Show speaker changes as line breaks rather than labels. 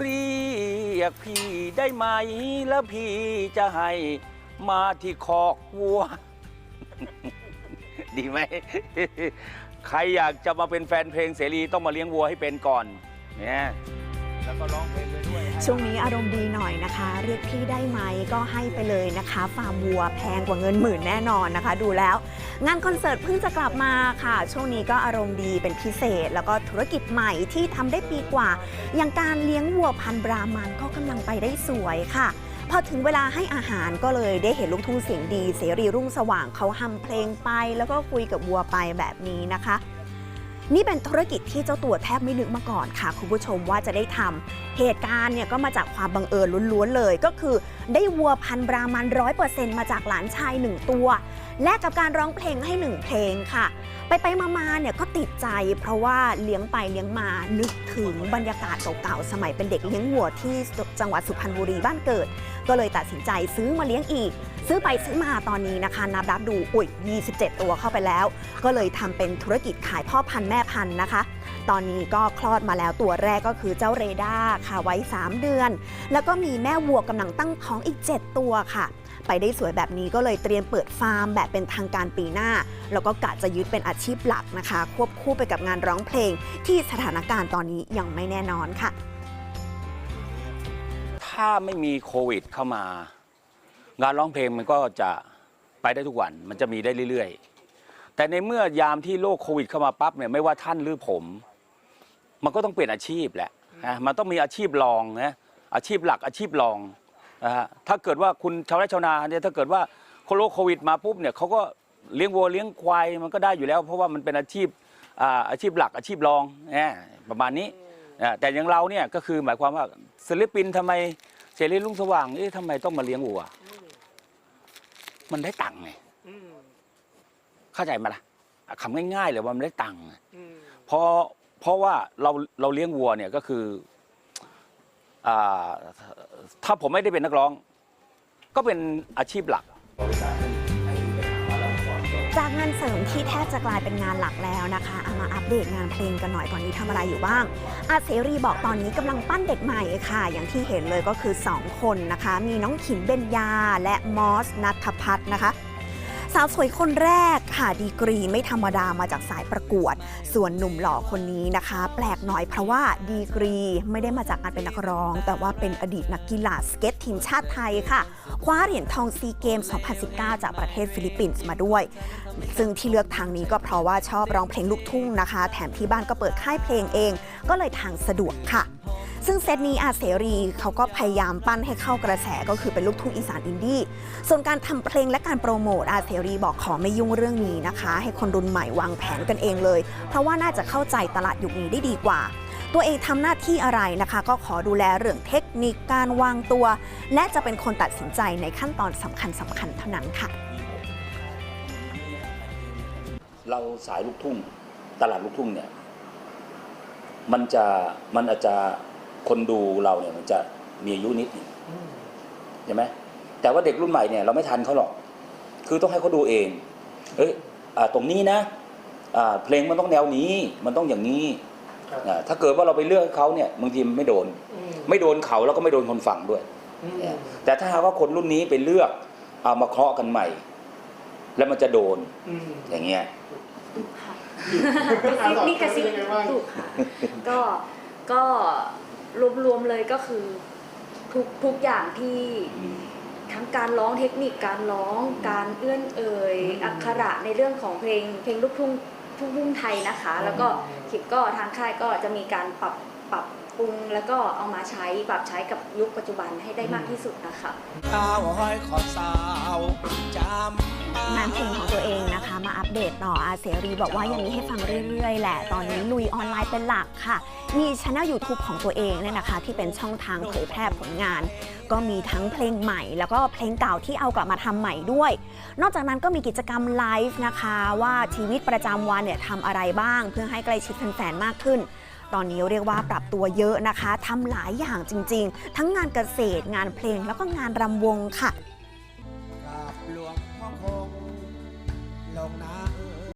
เรียกพี่ได้ไหม แล้วพี่จะให้มาที่คอกวัว ดีไหม ใครอยากจะมาเป็นแฟนเพลงเสรีต้องมาเลี้ยงวัวให้เป็นก่อนเนี่ยแล้วก็ร้องเพลงไปด้วย
ช่วงนี้อารมณ์ดีหน่อยนะคะ เรียกพี่ได้ไหมก็ให้ไปเลยนะคะฟาร์มวัวแพงกว่าเงินหมื่นแน่นอนนะคะ ดูแล้ว งานคอนเสิร์ตเพิ่งจะกลับมาค่ะ ช่วงนี้ก็อารมณ์ดีเป็นพิเศษ แล้วก็ธุรกิจใหม่ที่ทำได้ปีกว่า อย่างการเลี้ยงวัวพันธุ์บรามันก็กำลังไปได้สวยค่ะพอถึงเวลาให้อาหารก็เลยได้เห็นลูกทุ่งเสียงดี เสรีรุ่งสว่างเขาฮัมเพลงไป แล้วก็คุยกับวัวไปแบบนี้นะคะ นี่เป็นธุรกิจที่เจ้าตัวแทบไม่นึกมาก่อนค่ะ คุณผู้ชมว่าจะได้ทำเหตุการณ์เนี่ยก็มาจากความบังเอิญล้วนๆเลย ก็คือได้วัวพันบรามันร้อยเปอร์เซ็นต์มาจากหลานชายหนึ่งตัว และกับการร้องเพลงให้หนึ่งเพลงค่ะ ไปไปมาๆเนี่ยก็ติดใจ เพราะว่าเลี้ยงไปเลี้ยงมานึกถึงบรรยากาศเก่าๆสมัยเป็นเด็กเลี้ยงวัวที่จังหวัดสุพรรณบุรีบ้านเกิด ก็เลยตัดสินใจซื้อมาเลี้ยงอีก ซื้อไปซื้อมาตอนนี้นะคะ นับรับดูอุ้ย 27 ตัวเข้าไปแล้ว ก็เลยทำเป็นธุรกิจขายพ่อพันธุ์แม่พันธุ์นะคะ ตอนนี้ก็คลอดมาแล้วตัวแรกก็คือเจ้าเรดาค่ะไว้ 3 เดือน แล้วก็มีแม่วัวกำลังตั้งท้องอีก 7 ตัวค่ะ ไปได้สวยแบบนี้ก็เลยเตรียมเปิดฟาร์มแบบเป็นทางการปีหน้า แล้วก็กะจะยึดเป็นอาชีพหลักนะคะ ควบคู่ไปกับงานร้องเพลง ที่สถานการณ์ตอนนี้ยังไม่แน่นอนค่ะ
ถ้าไม่มีโควิดเข้ามางานร้องเพลงมันก็จะไปได้ทุกวันมันจะมีได้เรื่อยๆ แต่ในเมื่อยามที่โรคโควิดเข้ามาปั๊บเนี่ยไม่ว่าท่านหรือผม มันก็ต้องเปลี่ยนอาชีพแหละนะมันต้องมีอาชีพรองนะอาชีพหลักอาชีพรองนะฮะถ้าเกิดว่าคุณชาวไร่ชาวนาเนี่ยถ้าเกิดว่าโรคโควิดมาปุ๊บเนี่ยเขาก็เลี้ยงวัวเลี้ยงควายมันก็ได้อยู่แล้ว เพราะว่ามันเป็นอาชีพอ่าอาชีพหลักอาชีพรองนะประมาณนี้นะแต่อย่างเราเนี่ยก็คือหมายความว่าศิลปินทำไมเสรีลุงสว่างเอ๊ะทำไมต้องมาเลี้ยงวัว มันได้ตังค์ไงเข้าใจไหมล่ะอะคำง่ายๆเลยว่ามันได้ตังค์ไงเพราะ เพราะว่าเราเราเลี้ยงวัวเนี่ยก็คืออ่าถ้าผมไม่ได้เป็นนักร้อง ก็เป็นอาชีพหลัก
จากงานเสริมที่แทบจะกลายเป็นงานหลักแล้วนะคะเอามาอัปเดตงานเพลงกันหน่อยตอนนี้ทำอะไรอยู่บ้าง อาเสรีบอกตอนนี้กำลังปั้นเด็กใหม่ค่ะ อย่างที่เห็นเลยก็คือ 2 คนนะคะ มีน้องขิมเบญญาและมอสนัทพัฒน์นะคะ สาวสวยคนแรกค่ะดีกรีไม่ธรรมดามาจากสายประกวด ส่วนหนุ่มหล่อคนนี้นะคะ แปลกหน่อยเพราะว่าดีกรีไม่ได้มาจากการเป็นนักร้อง แต่ว่าเป็นอดีตนักกีฬาสเก็ตทีมชาติไทยค่ะ คว้าเหรียญทองซีเกม 2019 จากประเทศฟิลิปปินส์มาด้วย ซึ่งที่เลือกทางนี้ก็เพราะว่าชอบร้องเพลงลูกทุ่งนะคะ แถมที่บ้านก็เปิดค่ายเพลงเอง ก็เลยทางสะดวกค่ะ ซึ่งเซตนี้อาเสรีเขาก็พยายามปั้นให้เข้ากระแสก็คือเป็นลูกทุ่งอีสานอินดี้ ส่วนการทำเพลงและการโปรโมทอาเสรีบอกขอไม่ยุ่งเรื่องนี้นะคะ ให้คนรุ่นใหม่วางแผนกันเองเลย เพราะว่าน่าจะเข้าใจตลาดยุคนี้ได้ดีกว่า ตัวเองทำหน้าที่อะไรนะคะ ก็ขอดูแลเรื่องเทคนิคการวางตัว และจะเป็นคนตัดสินใจในขั้นตอนสำคัญสคัญเท่านั้นค่ะ
เราสายลูกทุ่งตลาดลูกทุ่งเนี่ยมันจะมันอาจจะ คนดูเราเนี่ยมันจะมีอายุนิดหนึงใช่ไหมแต่ว่าเด็กรุ่นใหม่เนี่ยเราไม่ทันเขาหรอก คือต้องให้เขาดูเองเอ้ยอ่าตรงนี้นะอ่าเพลงมันต้องแนวนี้มันต้องอย่างนี้อ่าถ้าเกิดว่าเราไปเลือกให้เขาเนี่ยบางทีมันไม่โดน ไม่โดนเขาแล้วก็ไม่โดนคนฟังด้วยเนี่ยแต่ถ้าหากว่าคนรุ่นนี้ไปเลือกเอามาเคาะกันใหม่ แล้วมันจะโดนอย่างเงี้ย
กระซิบนี่กระซิบถูกค่ะก็ก็ รวมๆเลยก็คือทุกทุกอย่างที่ทั้งการร้องเทคนิคการร้อง การเอื้อนเอ่ยอักขระในเรื่องของเพลง เพลงลูกทุ่งทุ่งทุ่งไทยนะคะ แล้วก็คลิปก็ทางค่ายก็จะมีการปรับปรับ ปรุงแล้วก็เอามาใช้ปรับใช้กับยุคปัจจุบันให้ได้มากที่สุดนะคะ
ข้าวห้อย
งานเพลงของตัวเองนะคะ มาอัปเดตต่ออาเสรีบอกว่ายังมีให้ฟังเรื่อยๆ แหละ ตอนนี้ลุยออนไลน์เป็นหลักค่ะ มีช anel YouTube ของตัวเองเนี่ยนะคะ ที่เป็นช่องทางเผยแพร่ผลงาน ก็มีทั้งเพลงใหม่ แล้วก็เพลงเก่าที่เอากลับมาทำใหม่ด้วย นอกจากนั้นก็มีกิจกรรมไลฟ์นะคะ ว่าชีวิตประจำวันเนี่ยทำอะไรบ้าง เพื่อให้ใกล้ชิดแฟนๆมากขึ้น ตอนนี้เรียกว่าปรับตัวเยอะนะคะทำหลายอย่างจริง ๆ ทั้งงานเกษตรงานเพลงแล้วก็งานรำวงค่ะ